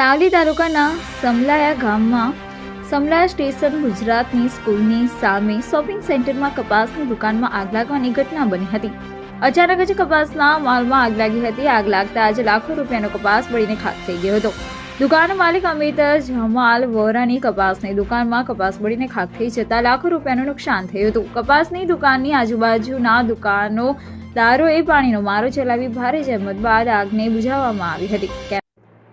સાવલી તાલુકાના સમલાયા ગામમાં સમલાયા સ્ટેશન ગુજરાતની સ્કૂલની સામે શોપિંગ સેન્ટરમાં કપાસની દુકાનમાં આગ લાગવાની ઘટના બની હતી. અચાનક જ કપાસના માલમાં આગ લાગી હતી. આગ લાગતા આજે લાખો રૂપિયાનો કપાસ બળીને ખાક થઈ ગયો હતો. દુકાન માલિક અમિત જમાલ વોરાની કપાસની દુકાનમાં કપાસ બળીને ખાક થઈ જતા લાખો રૂપિયાનું નુકસાન થયું હતું. કપાસની દુકાનની આજુબાજુના દુકાનો દારોએ પાણીનો મારો ચલાવી ભારે જહેમત બાદ આગને બુઝાવવામાં આવી હતી.